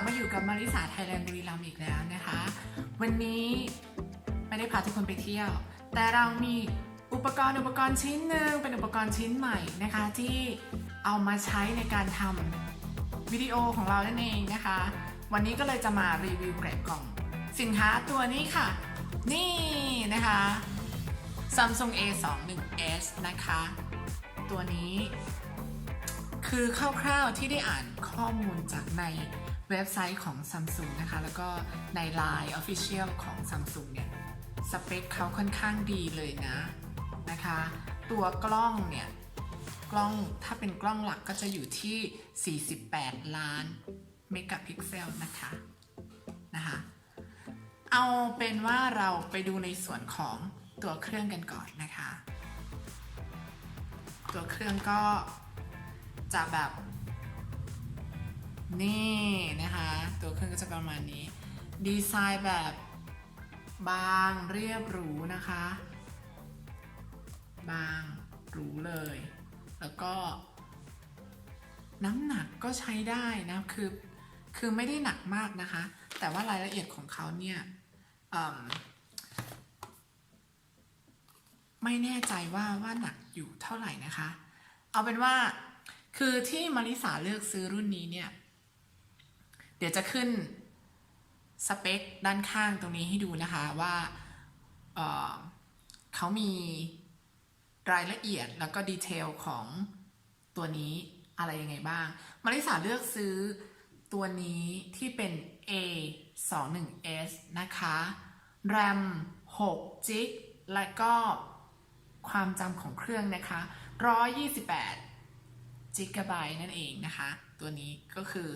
บมาอยู่กับมาริสาไทยแลนด์บุรีรัมย์อีกแล้วนะคะ วันนี้ไม่ได้พาทุกคนไปเที่ยว แต่เรามีอุปกรณ์อุปกรณ์ชิ้นหนึ่งเป็นอุปกรณ์ชิ้นใหม่นะคะ ที่เอามาใช้ในการทำวิดีโอของเรานั่นเองนะคะ วันนี้ก็เลยจะมารีวิวแกะกล่อง สินค้าตัวนี้ค่ะ นี่นะคะ Samsung A21s นะคะ ตัวนี้คือคร่าวๆที่ได้อ่านข้อมูลจากใน เว็บไซต์ของ Samsung นะคะ แล้วก็ใน Line Official ของ Samsung เนี่ย สเปคเขาค่อนข้างดีเลยนะนะคะ ตัวกล้องเนี่ย กล้องถ้าเป็นกล้องหลักก็จะอยู่ที่ 48 ล้านเมกะพิกเซลนะคะนะคะเอาเป็นว่าเราไปดูในส่วนของตัวเครื่องกันก่อนนะคะ ตัวเครื่องก็จะแบบ นี่นะคะ ตัวเครื่องก็จะประมาณนี้ ดีไซน์แบบบางเรียบหรูนะคะ บางหรูเลย แล้วก็ น้ำหนักก็ใช้ได้นะ คือ คือไม่ได้หนักมากนะคะ แต่ว่ารายละเอียดของเขาเนี่ยไม่แน่ใจว่าว่าหนักอยู่เท่าไหร่นะคะ เอาเป็นว่าคือที่มาริสาเลือกซื้อรุ่นนี้เนี่ย เดี๋ยวจะขึ้นสเปคด้านข้างตรงนี้ให้ดูนะคะว่าเเขามีรายละเอียดแล้วก็ดีเทลของตัวนี้อะไรยังไงบ้าง มาริสาเลือกซื้อตัวนี้ที่เป็น A 2 1 S นะคะ RAM 6 g b และก็ความจำของเครื่องนะคะ 128จิกไบต์นั่นเองนะคะ ตัวนี้ก็คือ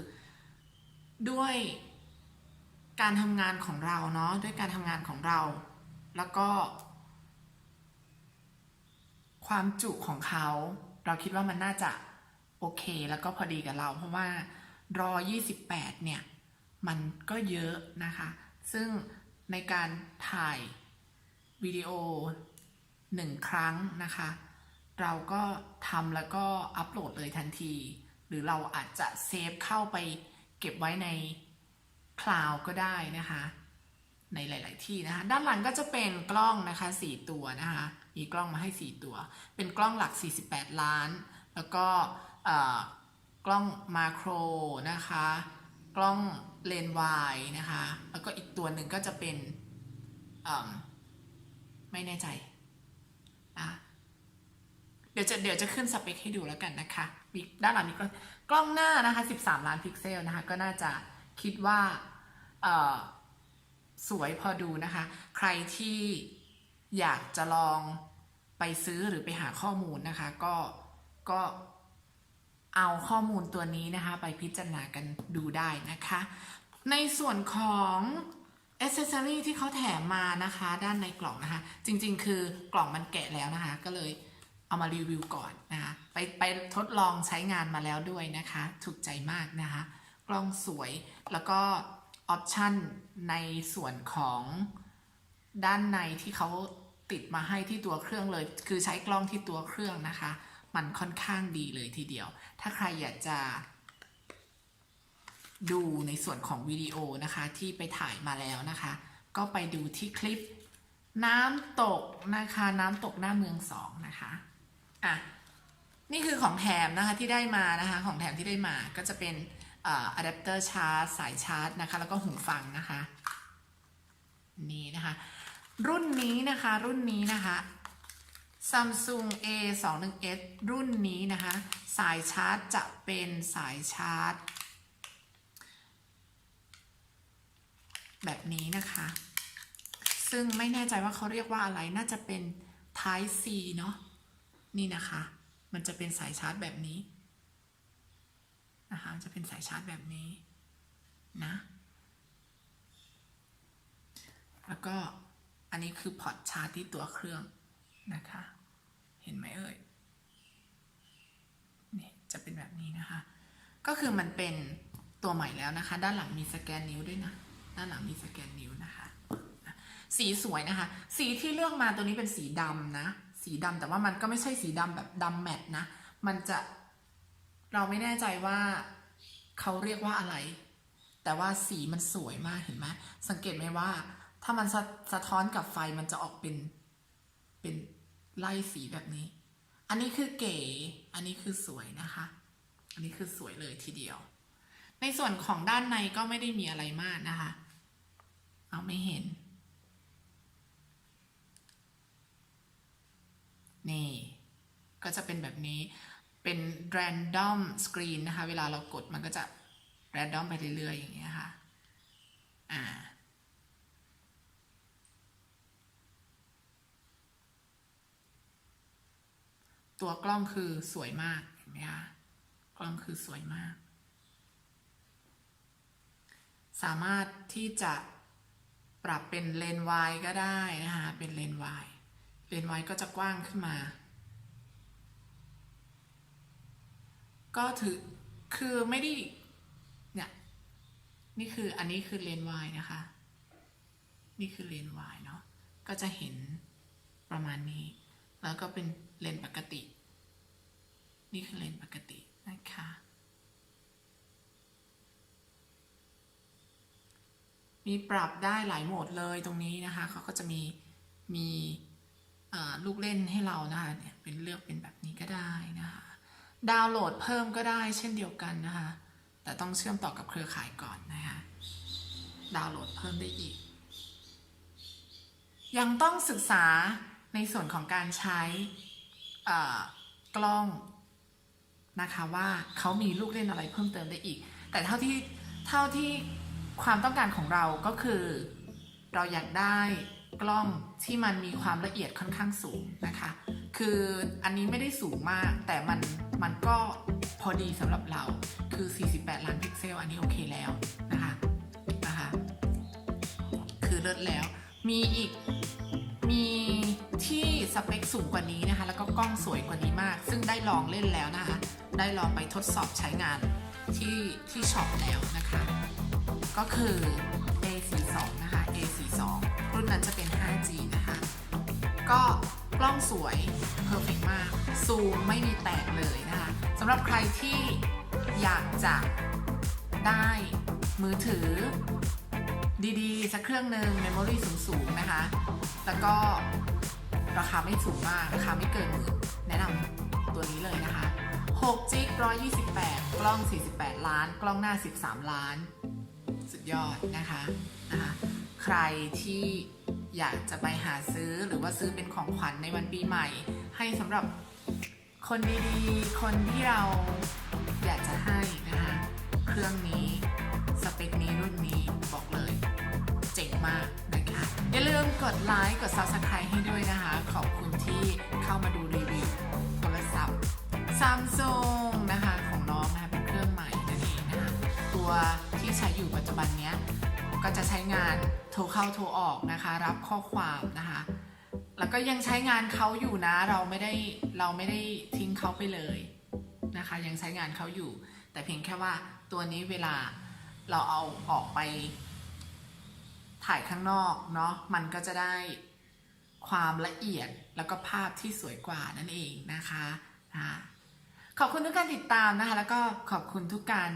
ด้วยการทำงานของเราเนาะด้วยการทำงานของเรา แล้วก็ ความจุของเขา เราคิดว่ามันน่าจะโอเค แล้วก็พอดีกับเรา เพราะว่ารอ 28 เนี่ย มันก็เยอะนะคะ ซึ่งในการถ่ายวิดีโอหนึ่งครั้งนะคะ เราก็ทำแล้วก็อัปโหลดเลยทันที หรือเราอาจจะเซฟเข้าไป เก็บไว้ในคลาวก็ได้นะคะ ในหลาย ๆ ที่นะคะ ด้านหลังก็จะเป็นกล้องนะคะ 4 ตัวนะคะ มีกล้องมาให้ 4 ตัว เป็นกล้องหลัก 48 ล้าน แล้วก็กล้องมาโครนะคะ กล้องเลนวายนะคะ แล้วก็อีกตัวหนึ่งก็จะเป็นไม่แน่ใจอะ เดี๋ยวจะเดี๋ยวจะขึ้นสเปคให้ดูแล้วกันนะคะมีด้านหลังมีกล้องกล้องหน้านะคะ 13 ล้านพิกเซลนะคะ ก็น่าจะคิดว่าสวยพอดูนะคะ ใครที่อยากจะลองไปซื้อหรือไปหาข้อมูลนะคะ ก็ก็เอาข้อมูลตัวนี้นะคะ ไปพิจารณากันดูได้นะคะ ในส่วนของอ c เซ s ซอรี่ที่เขาแถมมานะคะ ด้านในกล่องนะคะ จริงๆ คือกล่องมันแกะแล้วนะคะ ก็เลย เอามารีวิวก่อนนะคะไปไปทดลองใช้งานมาแล้วด้วยนะคะถูกใจมากนะคะ กล้องสวยแล้วก็ออปชันในส่วนของด้านในที่เขาติดมาให้ที่ตัวเครื่องเลย คือใช้กล้องที่ตัวเครื่องนะคะ มันค่อนข้างดีเลยทีเดียว ถ้าใครอยากจะดูในส่วนของวิดีโอนะคะที่ไปถ่ายมาแล้วนะคะ ก็ไปดูที่คลิปน้ำตกนะคะ น้ำตกหน้าเมืองสองนะคะ อะนี่คือของแถมนะคะที่ได้มานะคะของแถมที่ได้มาก็จะเป็นอะแดปเตอร์ชาร์จสายชาร์จนะคะแล้วก็หูฟังนะคะนี่นะคะ รุ่นนี้นะคะรุ่นนี้นะคะ Samsung A 2 1 S รุ่นนี้นะคะ สายชาร์จจะเป็นสายชาร์จ แบบนี้นะคะ ซึ่งไม่แน่ใจว่าเขาเรียกว่าอะไรน่าจะเป็น Type C เนาะ นี่นะคะ มันจะเป็นสายชาร์จแบบนี้นะคะจะเป็นสายชาร์จแบบนี้นะ แล้วก็อันนี้คือพอร์ตชาร์จที่ตัวเครื่องนะคะ เห็นไหมเอ่ยนี่จะเป็นแบบนี้นะคะ ก็คือมันเป็นตัวใหม่แล้วนะคะ ด้านหลังมีสแกนนิ้วด้วยนะ ด้านหลังมีสแกนนิ้วนะคะ สีสวยนะคะ สีที่เลือกมาตัวนี้เป็นสีดำนะ สีดำแต่ว่ามันก็ไม่ใช่สีดำแบบดำแมตต์นะ มันจะเราไม่แน่ใจว่าเขาเรียกว่าอะไร แต่ว่าสีมันสวยมากเห็นไหมสังเกตไหมว่า ถ้ามันสะสะท้อนกับไฟมันจะออกเป็นเป็นไล่สีแบบนี้ อันนี้คือเก๋ อันนี้คือสวยนะคะ อันนี้คือสวยเลยทีเดียว ในส่วนของด้านในก็ไม่ได้มีอะไรมากนะคะ เอาไม่เห็น นี่ ก็จะเป็นแบบนี้เป็น random screen นะคะ เวลาเรากดมันก็จะ random ไปเรื่อยๆ อย่างเงี้ยค่ะ อ่า ตัวกล้องคือสวยมากเห็นไหมคะ กล้องคือสวยมาก สามารถที่จะปรับเป็นเลนส์วายก็ได้นะคะ เป็นเลนส์วาย เลนส์วายก็จะกว้างขึ้นมา ก็ถือคือไม่ได้เนี่ยนี่คืออันนี้คือเลนส์วายนะคะ นี่คือเลนส์วายเนาะก็จะเห็นประมาณนี้ แล้วก็เป็นเลนปกติ นี่คือเลนปกตินะคะมีปรับได้หลายโหมดเลยตรงนี้นะคะเขาก็จะมีมี ลูกเล่นให้เรานะคะเนี่ยเป็นเลือกเป็นแบบนี้ก็ได้นะคะดาวน์โหลดเพิ่มก็ได้เช่นเดียวกันนะคะแต่ต้องเชื่อมต่อกับเครือข่ายก่อนนะคะดาวน์โหลดเพิ่มได้อีก ยังต้องศึกษาในส่วนของการใช้กล้องนะคะว่าเขามีลูกเล่นอะไรเพิ่มเติมได้อีก แต่เท่าที่เท่าที่ความต้องการของเราก็คือ เราอยากได้ กล้องที่มันมีความละเอียดค่อนข้างสูงนะคะ คืออันนี้ไม่ได้สูงมาก แต่มันมันก็พอดีสำหรับเราคือ 48 ล้านพิกเซล อันนี้โอเคแล้วนะคะนะคะคือเลิศแล้ว มีอีกมีที่สเปคสูงกว่านี้นะคะ แล้วก็กล้องสวยกว่านี้มาก ซึ่งได้ลองเล่นแล้วนะคะ ได้ลองไปทดสอบใช้งานที่ที่ช็อปแล้วนะคะ ก็คือ รุ่นนั้นจะเป็น 5G นะคะ ก็กล้องสวยเพอร์เฟกมาก ซูมไม่มีแตกเลยนะคะสำหรับใครที่อยากจะได้มือถือดีๆ สักเครื่องหนึ่งเมมโมรี่สูงๆ นะคะ แล้วก็ราคาไม่สูงมาก ราคาไม่เกินหมื่นแนะนำตัวนี้เลยนะคะ6จิก128 กล้อง 48 ล้าน กล้องหน้า 13 ล้าน สุดยอดนะคะนะคะ ใครที่อยากจะไปหาซื้อหรือว่าซื้อเป็นของขวัญในวันปีใหม่ ให้สำหรับคนดีๆ คนที่เราอยากจะให้นะคะ เครื่องนี้สเปคนี้รุ่นนี้บอกเลย เจ๋งมากนะคะอย่าลืมกดไลค์กด Subscribe ให้ด้วยนะคะ ขอบคุณที่เข้ามาดูรีวิวโทรศัพท์ Samsung นะคะของน้องนะคะเป็นเครื่องใหม่นั่นเองนะคะตัวที่ใช้อยู่ปัจจุบันเนี้ย ก็จะใช้งานโทรเข้าโทรออกนะคะ รับข้อความนะคะ แล้วก็ยังใช้งานเขาอยู่นะ เราไม่ได้เราไม่ได้ทิ้งเขาไปเลยนะคะ ยังใช้งานเขาอยู่ แต่เพียงแค่ว่าตัวนี้เวลาเราเอาออกไป ถ่ายข้างนอกเนาะมันก็จะได้ความละเอียดแล้วก็ภาพที่สวยกว่านั่นเองนะคะนะขอบคุณทุกการติดตามนะคะ แล้วก็ขอบคุณทุกการ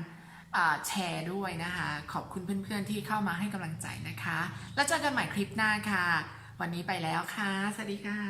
แชร์ด้วยนะคะ ขอบคุณเพื่อนๆที่เข้ามาให้กำลังใจนะคะ แล้วเจอกันใหม่คลิปหน้าค่ะ วันนี้ไปแล้วค่ะ สวัสดีค่ะ